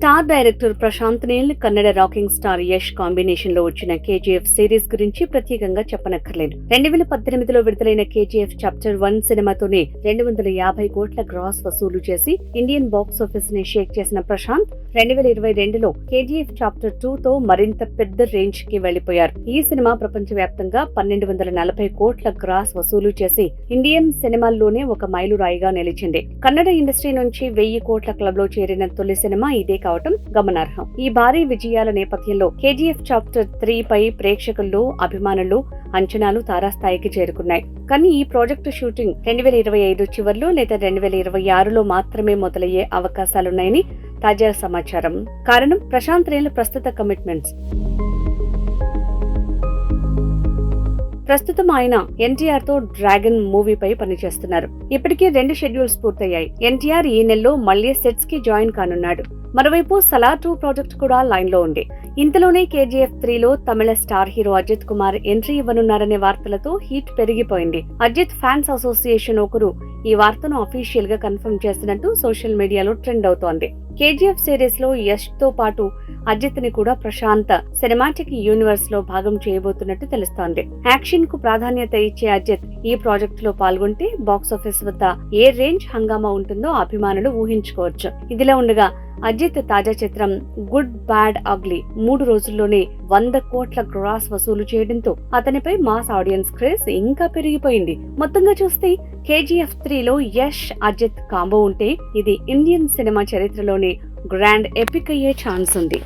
Star director Prashanth Neel Kannada rocking star Yash కాంబినేషన్లో వచ్చిన KGF series గురించి ప్రత్యేకంగా చెప్పనక్కర్లేదు. రెండు వేల పద్దెనిమిదిలో విడుదలైన కేజీఎఫ్ చాప్టర్ వన్ సినిమాతోనే రెండు వందల యాభై కోట్ల గ్రాస్ వసూలు చేసి ఇండియన్ బాక్స్ ఆఫీస్ని షేక్ చేసిన ప్రశాంత్ రెండు వేల ఇరవై రెండులో కేజీఎఫ్ చాప్టర్ టూ తో మరింత పెద్ద రేంజ్కి వెళ్ళిపోయారు ఈ సినిమా ప్రపంచవ్యాప్తంగా పన్నెండు వందల నలభై కోట్ల గ్రాస్ వసూలు చేసి ఇండియన్ సినిమాల్లోనే ఒక మైలురాయిగా నిలిచింది. కన్నడ ఇండస్ట్రీ నుంచి వెయ్యి కోట్ల క్లబ్లో చేరిన తొలి సినిమా ఇదే కావటం గమనార్హం. ఈ భారీ విజయాల నేపథ్యంలో కేజీఎఫ్ చాప్టర్ త్రీ పై ప్రేక్షకుల్లో అభిమానులు అంచనాలు తారాస్థాయికి చేరుకున్నాయి. కానీ ఈ ప్రాజెక్టు షూటింగ్ రెండు వేల ఇరవై ఐదు చివరిలో లేదా రెండు వేల ఇరవై ఆరులో మాత్రమే మొదలయ్యే అవకాశాలున్నాయని తాజా సమాచారం. కారణం ప్రశాంత్ రేల్ ప్రస్తుత కమిట్మెంట్స్. ప్రస్తుతం ఆయన ఎన్టీఆర్తో డ్రాగన్ మూవీపై పనిచేస్తున్నారు. ఇప్పటికే రెండు షెడ్యూల్స్ పూర్తయ్యాయి. ఎన్టీఆర్ ఈ నెలలో మళ్ళీ సెట్స్కి జాయిన్ కానున్నాడు. మరోవైపు సలార్ టూ ప్రాజెక్ట్ కూడా లైన్లో ఉంది. ఇంతలోనే కేజీఎఫ్ త్రీలో తమిళ star hero Ajith Kumar entry ఇవ్వనున్నారనే వార్తలతో హీట్ పెరిగిపోయింది. అజిత్ ఫ్యాన్స్ అసోసియేషన్ ఒకరు ఈ వార్తను అఫీషియల్గా కన్ఫర్మ్ చేసినట్టు సోషల్ మీడియాలో ట్రెండ్ అవుతోంది. కేజీఎఫ్ సిరీస్లో యష్తో పాటు అజిత్ని కూడా ప్రశాంత సినిమాటిక్ యూనివర్స్లో భాగం చేయబోతున్నట్టు తెలుస్తోంది. యాక్షన్కు ప్రాధాన్యత ఇచ్చే అజిత్ ఈ ప్రాజెక్ట్లో పాల్గొంటే బాక్స్ ఆఫీస్ వద్ద ఏ రేంజ్ హంగామా ఉంటుందో అభిమానులు ఊహించుకోవచ్చు. ఇదిలా ఉండగా అజిత్ తాజా చిత్రం గుడ్ బ్యాడ్ అగ్లీ మూడు రోజుల్లోనే వంద కోట్ల గ్రాస్ వసూలు చేయడంతో అతనిపై మాస్ ఆడియన్స్ క్రేజ్ ఇంకా పెరిగిపోయింది. మొత్తంగా చూస్తే కేజీఎఫ్ త్రీలో యష్ అజిత్ కాంబో ఉంటే ఇది ఇండియన్ సినిమా చరిత్రలోనే గ్రాండ్ ఎపిక్ అయ్యే ఛాన్స్ ఉంది.